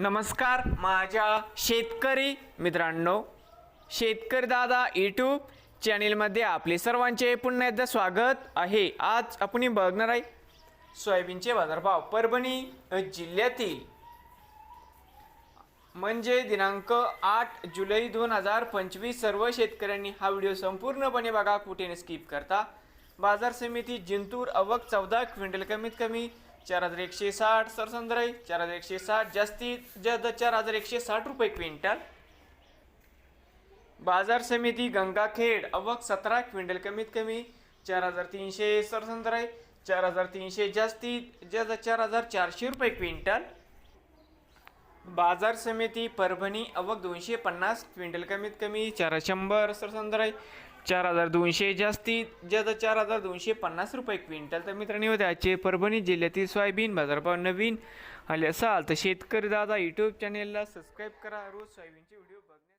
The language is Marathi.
नमस्कार माझ्या शेतकरी मित्रांनो शेतकरी दादा यूट्यूब चॅनेलमध्ये आपले सर्वांचे पुन्हा एकदा स्वागत आहे. आज आपण बघणार आहे सोयाबीनचे बाजारभाव. परभणी जिल्ह्यातील म्हणजे दिनांक आठ जुलै दोन हजार पंचवीस सर्व शेतकऱ्यांनी हा व्हिडिओ संपूर्णपणे बघा. कुठे स्किप करता. बाजार समिती जिंतूर अवक चौदा क्विंटल कमीत कमी चार हजार एकशे साठ सरसंद्राई चार हजार एकशे साठ जास्तीत जास्त चार हजार एकशे साठ रुपये क्विंटल. बाजार समिती गंगाखेड अवक सतरा क्विंटल कमीत कमी चार हजार तीनशे सरसंद्राई चार हजार तीनशे जास्तीत जास्त चार हजार चारशे रुपये क्विंटल. बाजार समिती परभणी अवक दोनशे पन्नास क्विंटल कमीत कमी चार शंभर सरसंद्राई चार हजार दोनशे जास्तीत जास्त. चार हजार दोनशे पन्नास रुपये क्विंटल. तर मित्रांनो आजचे परभणी जिल्ह्यातील सोयाबीन बाजारभाव नवीन आले असाल तर शेतकरी दादा यूट्यूब चॅनेलला सबस्क्राईब करा. रोज सोयाबीनचे व्हिडिओ बघण्यासाठी